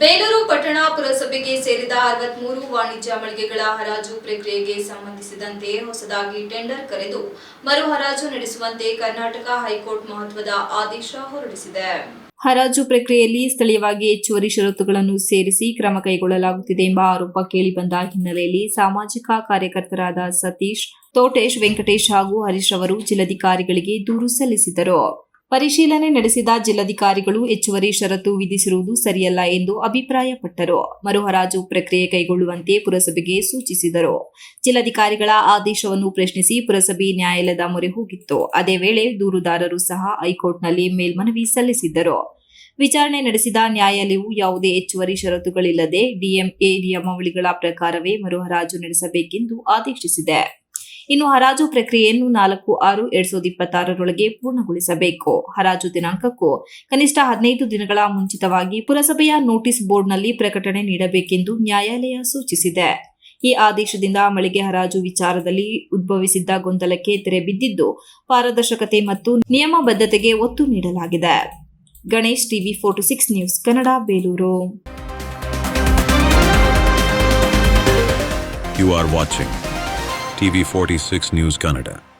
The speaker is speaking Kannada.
ಬೇಲೂರು ಪಟ್ಟಣ ಪುರಸಭೆಗೆ ಸೇರಿದ ಅರವತ್ಮೂರು ವಾಣಿಜ್ಯ ಮಳಿಗೆಗಳ ಹರಾಜು ಪ್ರಕ್ರಿಯೆಗೆ ಸಂಬಂಧಿಸಿದಂತೆ ಹೊಸದಾಗಿ ಟೆಂಡರ್ ಕರೆದು ಮರು ಹರಾಜು ನಡೆಸುವಂತೆ ಕರ್ನಾಟಕ ಹೈಕೋರ್ಟ್ ಮಹತ್ವದ ಆದೇಶ ಹೊರಡಿಸಿದೆ. ಹರಾಜು ಪ್ರಕ್ರಿಯೆಯಲ್ಲಿ ಸ್ಥಳೀಯವಾಗಿ ಹೆಚ್ಚುವರಿ ಷರತ್ತುಗಳನ್ನು ಸೇರಿಸಿ ಕ್ರಮ ಕೈಗೊಳ್ಳಲಾಗುತ್ತಿದೆ ಎಂಬ ಆರೋಪ ಕೇಳಿಬಂದ ಹಿನ್ನೆಲೆಯಲ್ಲಿ ಸಾಮಾಜಿಕ ಕಾರ್ಯಕರ್ತರಾದ ಸತೀಶ್, ತೋಟೇಶ್ ವೆಂಕಟೇಶ್ ಹಾಗೂ ಹರೀಶ್ ಅವರು ಜಿಲ್ಲಾಧಿಕಾರಿಗಳಿಗೆ ದೂರು ಸಲ್ಲಿಸಿದರು ಪರಿಶೀಲನೆ ನಡೆಸಿದ ಜಿಲ್ಲಾಧಿಕಾರಿಗಳು ಹೆಚ್ಚುವರಿ ಷರತ್ತು ವಿಧಿಸಿರುವುದು ಸರಿಯಲ್ಲ ಎಂದು ಅಭಿಪ್ರಾಯಪಟ್ಟರು. ಮರುಹರಾಜು ಪ್ರಕ್ರಿಯೆ ಕೈಗೊಳ್ಳುವಂತೆ ಪುರಸಭೆಗೆ ಸೂಚಿಸಿದರು. ಜಿಲ್ಲಾಧಿಕಾರಿಗಳ ಆದೇಶವನ್ನು ಪ್ರಶ್ನಿಸಿ ಪುರಸಭೆ ನ್ಯಾಯಾಲಯದ ಮೊರೆ ಹೋಗಿತ್ತು. ಅದೇ ವೇಳೆ ದೂರುದಾರರು ಸಹ ಹೈಕೋರ್ಟ್ನಲ್ಲಿ ಮೇಲ್ಮನವಿ ಸಲ್ಲಿಸಿದ್ದರು. ವಿಚಾರಣೆ ನಡೆಸಿದ ನ್ಯಾಯಾಲಯವು ಯಾವುದೇ ಹೆಚ್ಚುವರಿ ಷರತ್ತುಗಳಿಲ್ಲದೆ ಡಿಎಂಎ ನಿಯಮಾವಳಿಗಳ ಪ್ರಕಾರವೇ ಮರುಹರಾಜು ನಡೆಸಬೇಕೆಂದು ಆದೇಶಿಸಿದೆ. ಇನ್ನು ಹರಾಜು ಪ್ರಕ್ರಿಯೆಯನ್ನು ನಾಲ್ಕು ಆರು ಎರಡ್ ಸಾವಿರದ ಇಪ್ಪತ್ತಾರರೊಳಗೆ ಪೂರ್ಣಗೊಳಿಸಬೇಕು. ಹರಾಜು ದಿನಾಂಕಕ್ಕೂ ಕನಿಷ್ಠ ಹದಿನೈದು ದಿನಗಳ ಮುಂಚಿತವಾಗಿ ಪುರಸಭೆಯ ನೋಟಿಸ್ ಬೋರ್ಡ್ನಲ್ಲಿ ಪ್ರಕಟಣೆ ನೀಡಬೇಕೆಂದು ನ್ಯಾಯಾಲಯ ಸೂಚಿಸಿದೆ. ಈ ಆದೇಶದಿಂದ ಮಳಿಗೆ ಹರಾಜು ವಿಚಾರದಲ್ಲಿ ಉದ್ಭವಿಸಿದ್ದ ಗೊಂದಲಕ್ಕೆ ತೆರೆ ಬಿದ್ದಿದ್ದು, ಪಾರದರ್ಶಕತೆ ಮತ್ತು ನಿಯಮಬದ್ಧತೆಗೆ ಒತ್ತು ನೀಡಲಾಗಿದೆ. Ganesh TV forty six news Kannada, Belur. You are watching TV46 News Kannada.